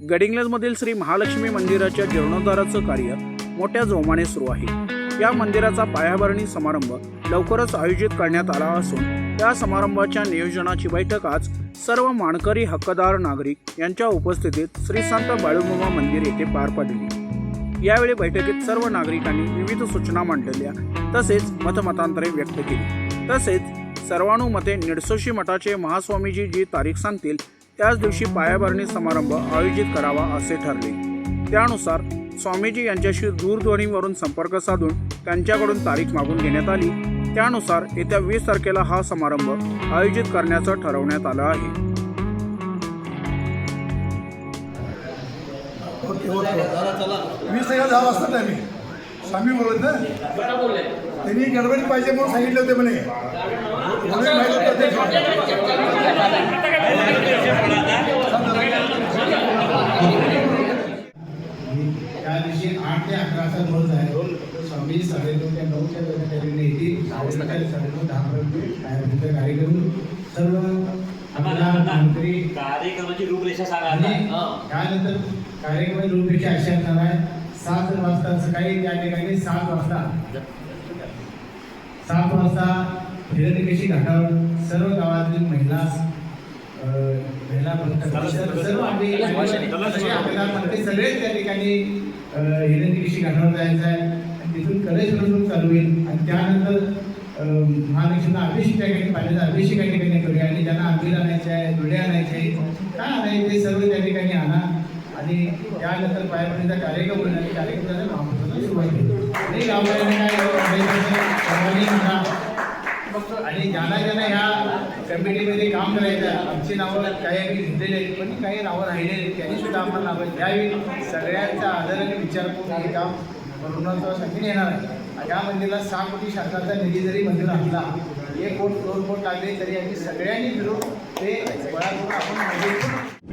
गडिंग्लजमधील श्री महालक्ष्मी मंदिराच्या जीर्णोद्धाराचं कार्य मोठ्या जोमाने सुरू आहे. या मंदिराचा पायाभरणी समारंभ लवकरच आयोजित करण्यात आला असून या समारंभाच्या नियोजनाची बैठक आज सर्व मानकरी हक्कदार नागरिक यांच्या उपस्थितीत श्री संत बाळूमामा मंदिर येथे पार पडली. यावेळी बैठकीत सर्व नागरिकांनी विविध सूचना मांडलेल्या तसेच मतमतांतरे व्यक्त केली. तसेच सर्वानुमते निडसोशी मठाचे महास्वामीजी जी तारीख सांगतील त्याच दिवशी पायाभरणी समारंभ आयोजित करावा असे ठरले. त्यानुसार स्वामीजी यांच्याशी दूरध्वनीवरून संपर्क साधून त्यांच्याकडून तारीख मागून घेण्यात आली. त्यानुसार येत्या वीस तारखेला हा समारंभ आयोजित करण्याचं ठरवण्यात आलं आहे. वीस तारखेला स्वामी बोलत ना? त्यांनी गडबडी पाहिजे म्हणून सांगितले होते म्हणे. त्या दिवशी आठ ते अकराचा रोज आहे. स्वामी साडेनऊ ते नऊच्या दरम्यान येतील. साडेनऊ साडेनऊ दहापर्यंत काय कार्यक्रम सर्व मंत्री कार्यक्रमाची रूपरेषा सांगा. त्यानंतर कार्यक्रम रूपरेषा अशी असणार आहे. सात वाजता सकाळी त्या ठिकाणी सात वाजता. सात वाजता हिरण्यकेशी घाटावर सर्व गावातील महिला सर्व सर्व आम्ही सगळे आपल्याला म्हणते सगळेच त्या ठिकाणी हिरण्यकेशी घाटावर जायचं आहे आणि तिथून कलेश चालू होईल आणि त्यानंतर महालक्ष्मीला अभिषेक त्या ठिकाणी पाण्याचा अभिषेक या ठिकाणी करूया आणि ज्यांना आंबील आणायचे आहे धुळे आणायचे आहे काय आणायचे ते सर्व त्या ठिकाणी आणा आणि त्यानंतर पायापणीचा कार्यक्रम होईल आणि कार्यक्रमाला महापुरुषाला सुरुवात केली आणि गावकऱ्यांनी काय फक्त आणि ज्यांना ज्यांना ह्या कमिटीमध्ये काम करायचं आमची नावं काही आम्ही घेतलेली आहेत पण काही नावं राहिलेली आहेत त्यांनी सुद्धा आम्हाला नावं द्यावी सगळ्यांचा आदराने विचार करून हे काम पूर्णत्वासाठी येणार आहे. या मंदिराला सहा कोटी शासनाचा निधी जरी मंदिर आणला एक कोट दोन कोट लागले तरी आम्ही सगळ्यांनी मिळून ते गोळा करून आपण मंदिर